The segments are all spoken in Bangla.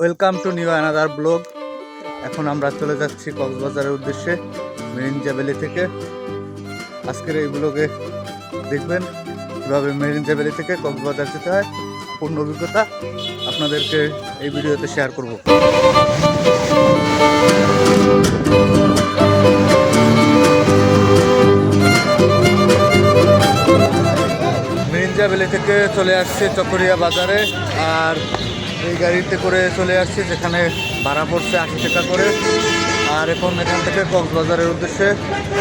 Welcome to new another vlog এখন আমরা চলে যাচ্ছি কক্সবাজারের উদ্দেশ্যে মেরিনজা ভ্যালি থেকে। আজকের এই ব্লগে দেখবেন কীভাবে মেরিনজা ভ্যালি থেকে কক্সবাজার যেতে হয়, পূর্ণ অভিজ্ঞতা আপনাদেরকে এই ভিডিওতে শেয়ার করব। মেরিনজা ভ্যালি থেকে চলে আসছে চকরিয়া বাজারে, আর এই গাড়িতে করে চলে আসছি যেখানে ভাড়া পড়ছে আশি টাকা করে। আর এখন এখান থেকে কক্সবাজারের উদ্দেশ্যে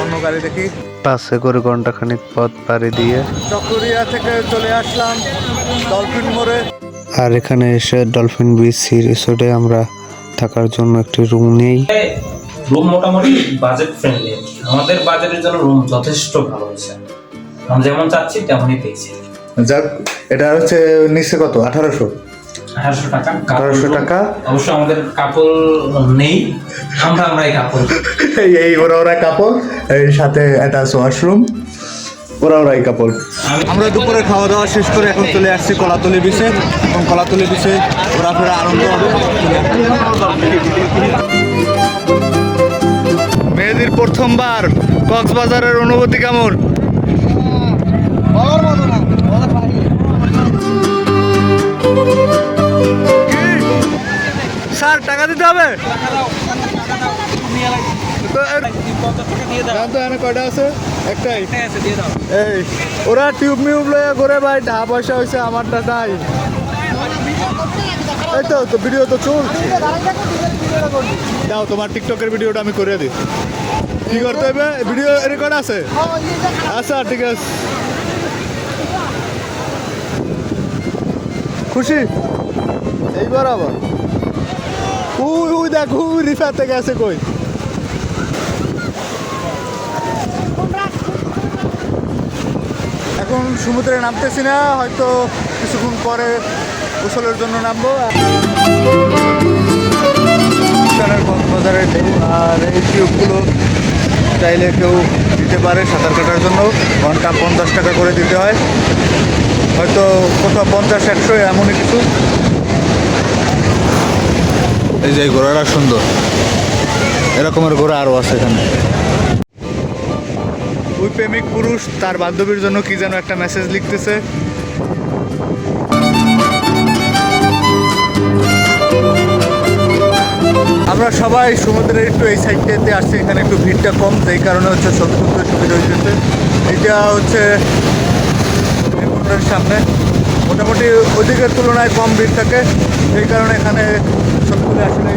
অন্য গাড়ি দেখি। বাসে করে ঘন্টাখানিক পথ পাড়ি দিয়ে। চকরিয়া থেকে চলে আসলাম ডলফিন মোড়ে। আর এখানে এসে ডলফিন বিচ সি রিসোর্টে আমরা থাকার জন্য একটি রুম নেই। রুম মোটামুটি বাজেট ফ্রেন্ডলি আমাদের বাজেটের জন্য রুম যথেষ্ট ভালো হয়েছে। আমরা যেমন চাচ্ছি তেমনই পেয়েছি। যাক এটা হচ্ছে নিচে কত? আঠারোশো? আঠারোশো টাকা couple 1800 room। টাকা। অবশ্য আমাদের কাপল নেই আমরা আমরাই কাপল এই এই ওরা ওরা কাপড় এর সাথে অ্যাটাচ ওয়াশরুম ওরা ওরাই কাপড় আমরা দুপুরে খাওয়া দাওয়া শেষ করে এখন চলে আসছি কলাতলি বিচে এবং কলাতলি বিচে ঘোরাফেরা আরম্ভ হবে মেয়েদের প্রথমবার কক্সবাজারের অনুভূতি কেমন এই ওরা টিউব মিউব লয়ে করে ভাই টাকা পয়সা হয়েছে আমারটা নাই এই। তো তো ভিডিও তো চল দাও তোমার টিকটকের ভিডিওটা আমি করে দিই। কি করতে হবে? ভিডিও রেকর্ড আছে? আচ্ছা ঠিক আছে। খুশি? এইবার আবার উই উই দেখ রিফাতে গেছে কই? এখন সমুদ্রে নামতেছি না, হয়তো কিছুক্ষণ পরে গোসলের জন্য নামবো। ঢেউ, আর এই টিউবগুলো চাইলে কেউ দিতে পারে সাঁতার কাটার জন্য। ঘণ্টা পঞ্চাশ টাকা করে দিতে হয়। হয়তো কোথাও পঞ্চাশ, একশো, এমনই কিছু। এই যে ঘোড়াটা সুন্দর। এরকমের ঘোড়া আরও আছে এখানে। ওই প্রেমিক পুরুষ তার বান্ধবীর জন্য কি যেন একটা মেসেজ লিখতেছে। আমরা সবাই সমুদ্রের একটু এই সাইডটাতে আসছি, এখানে একটু ভিড়টা কম, যেই কারণে হচ্ছে ছবি তুলতে সুবিধা হইতেছে এটা হচ্ছে সামনে। মোটামুটি ওদিকের তুলনায় কম ভিড় থাকে, এই কারণে এখানে ছবি তুলে আসলে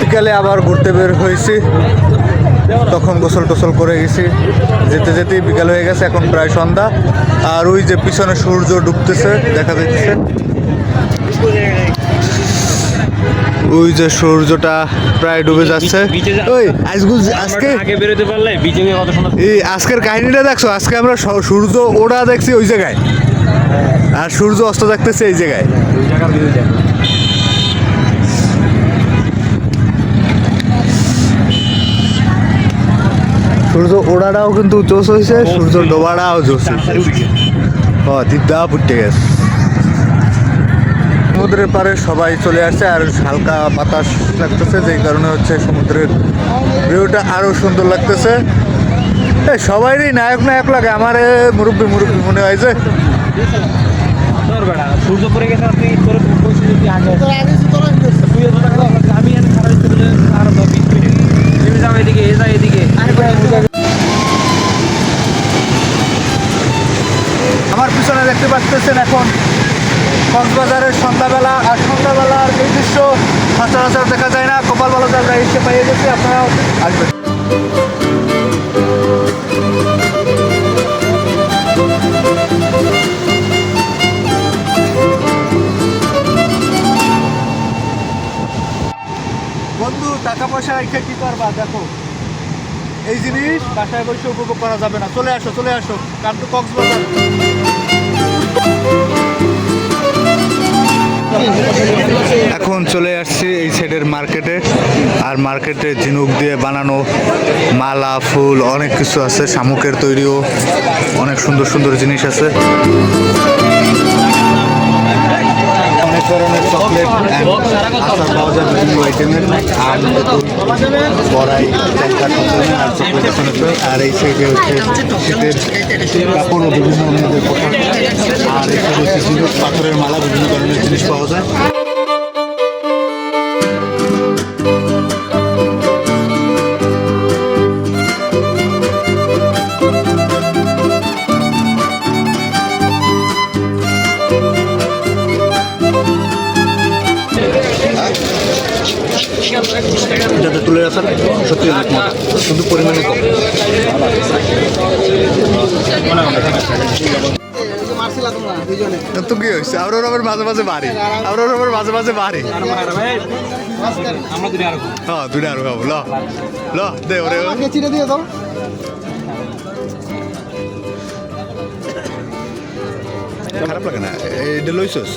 বিকালে আবার ঘুরতে বের হয়েছি। তখন গোসল টোসল করে গেছি। যেতে যেতেই বিকাল হয়ে গেছে, এখন প্রায় সন্ধ্যা। আর ওই যে পিছনে সূর্য ডুবতেছে, দেখা যাচ্ছে ওই যে সূর্যটা প্রায় ডুবে যাচ্ছে। ওই আজকে আজকে আগে বেরোতে পারলে কত সুন্দর এই আজকের কাহিনীটা দেখছ? আজকে আমরা সূর্য ওড়া দেখছি ওই জায়গায়। আর সূর্য অস্ত দেখতেছে এই জায়গায়। সূর্য ওড়াটাও কিন্তু জোশ হয়েছে সূর্য ডোবাটাও জোশ হয়েছে। ও দিদা ফুটে গেছে। সমুদ্রের পাড়ে সবাই চলে আসছে আর হালকা বাতাস লাগতেছে, যেই কারণে হচ্ছে সমুদ্রের ভিউটা আরও সুন্দর লাগতেছে। সবাইরই নায়ক নায়ক লাগে, আমার মুরব্বী মুরব্বী মনে হয় যে। আমার পিছনে দেখতে পড়ে গেছে সচরাচর দেখা যায় না কপাল ভালো আমরা এসে পাইয়ে গেছি আপনারাও আসবেন। বন্ধু টাকা পয়সা রেখে কি করবা? দেখো, এই জিনিস বাসায় বসে উপভোগ করা যাবে না। চলে আসো চলে আসো কারণ তো কক্সবাজার। এখন চলে আসছি এই সাইডের মার্কেটে আর মার্কেটে ঝিনুক দিয়ে বানানো মালা, ফুল, অনেক কিছু আছে। শামুকের তৈরিও অনেক সুন্দর সুন্দর জিনিস আছে। অনেক ধরনের চকলেট আচার পাওয়া যায় বিভিন্ন আইটেমের আম বড়াই আর এখানে। আর এই সাইডে হচ্ছে শীতের কাপড় বিভিন্ন পোশাক। আর সাইডে হচ্ছে পাথরের মালা, বিভিন্ন ধরনের জিনিস পাওয়া যায়। তো কি হয়েছে আমরা আবার মাঝে মাঝে বাড়ি। আমরা আবার মাঝে মাঝে বাড়ি। হ্যাঁ দুটা আরও খাব ল। ল দে ওরে। চিড়ে দিয়ে দাও খারাপ লাগে না এটা লইছস?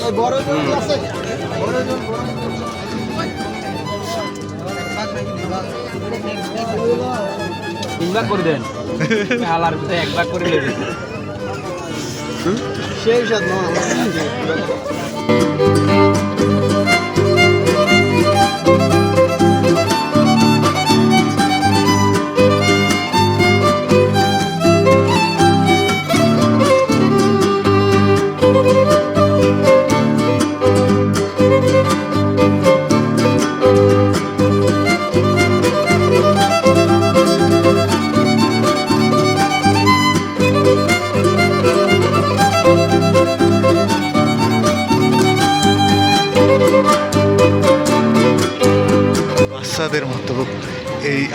তিন ভাগ করে দেন। হালার ভিতরে এক ভাগ করে নেবেন সেই স্বাদ না বাচ্চাদের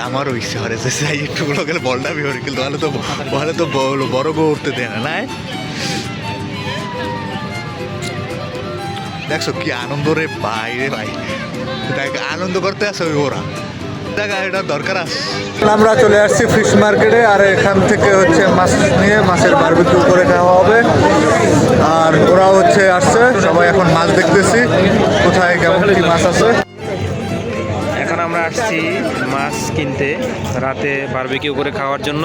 আমারও ইচ্ছে করে যে যাই একটু গুলো গেলে বলটা বিহরি কিন্তু তাহলে তো তাহলে তো বড় বড় গো উঠতে দেয় না, নাই? দেখছ কি আনন্দ রে ভাই রে ভাই। দেখ, আনন্দ করতে আসে ওরা। দেখা এটা দরকার আছে। আমরা চলে আসছি ফিশ মার্কেটে আর এখান থেকে হচ্ছে মাছ নিয়ে মাছের বারবিকিউ করে খাওয়া হবে। আর ওরা হচ্ছে আসছে, সবাই এখন মাছ দেখতেছি, কোথায় কেমন কি মাছ আছে। আসছি মাছ কিনতে, রাতে বারবিকিউ করে খাওয়ার জন্য।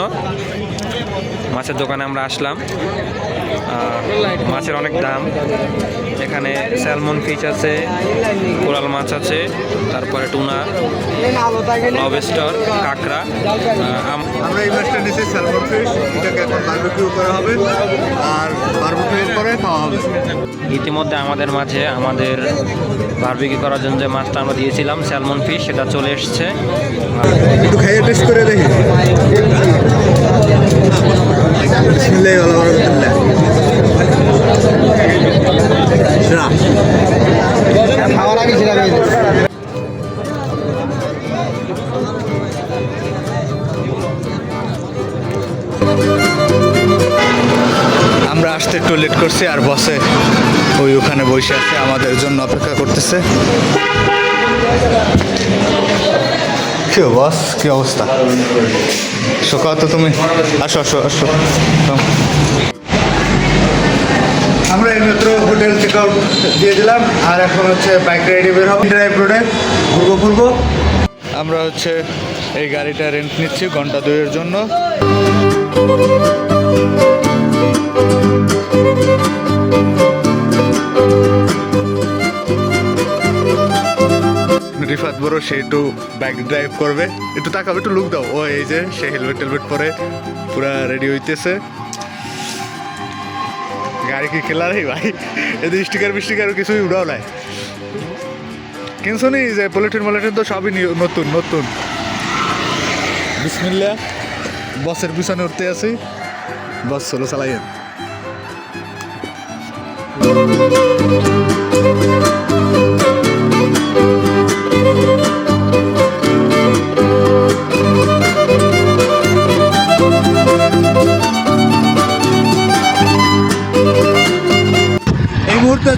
মাছের দোকানে আমরা আসলাম। মাছের অনেক দাম। এখানে স্যালমন ফিশ আছে কোরাল মাছ আছে তারপরে টুনা লবেস্টার কাঁকড়া আমরা এই মাছটা নিয়েছি স্যালমন ফিশ এটাকে এখন বারবিকিউ করা হবে আর বারবিকিউ করে খাওয়া হবে। ইতিমধ্যে আমাদের মাঝে আমাদের বারবিকিউ করার জন্য যে মাছটা আমরা দিয়েছিলাম স্যালমন ফিশ সেটা চলে এসছে। একটু খাইয়ে টেস্ট করে দেখি। করছি আর বসে ওই ওখানে বসে আছে আমাদের জন্য অপেক্ষা করতেছে। কি বস কি অবস্থা? সকাল তো তুমি। আসো আসো আসো। আমরা এইমাত্র হোটেল চেক আউট দিয়ে দিলাম আর এখন হচ্ছে বাইক রাইডে বের হব। ড্রাইভ রোডে ঘুরবো ঘুরবো। আমরা হচ্ছে এই গাড়িটা রেন্ট নিচ্ছি ঘণ্টা দুইয়ের জন্য। রিফাত বড়, সে একটু বাইক ড্রাইভ করবে। একটু তাকাবে একটু লুক দাও। ও এই যে, সে হেলমেট টেলমেট পরে পুরা রেডি হইতেছে। গাড়ি কি খেলা রে ভাই? এদের স্টিকার ফিস্টিকার কিছুই উড়াও নাই। কিনছো নি? যে পলিথিন মলিথিন তো সবই নতুন নতুন। বিসমিল্লা বসের পিছনে উঠতে আছি। বস, চলো চালাইয়েন। মুহূর্তে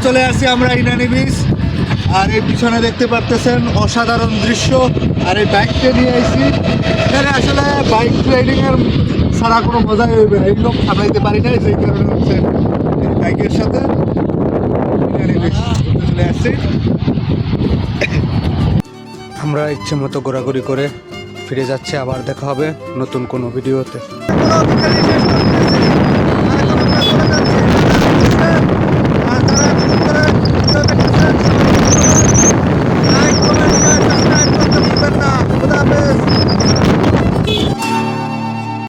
চলে আসি আমরা ইনানি বিচ আর এই পিছনে দেখতে পারতেছেন অসাধারণ দৃশ্য, আর এই বাইকটা নিয়ে আসছি এখানে আসলে বাইক রাইডিং এর ছাড়া কোনো মজাই হইবে না এইরকম সামলাইতে পারি না সেই কারণে হচ্ছে বাইকের সাথে। চলে আসছি। আমরা ইচ্ছে মতো ঘোরাঘুরি করে ফিরে যাচ্ছি আবার দেখা হবে নতুন কোনো ভিডিওতে।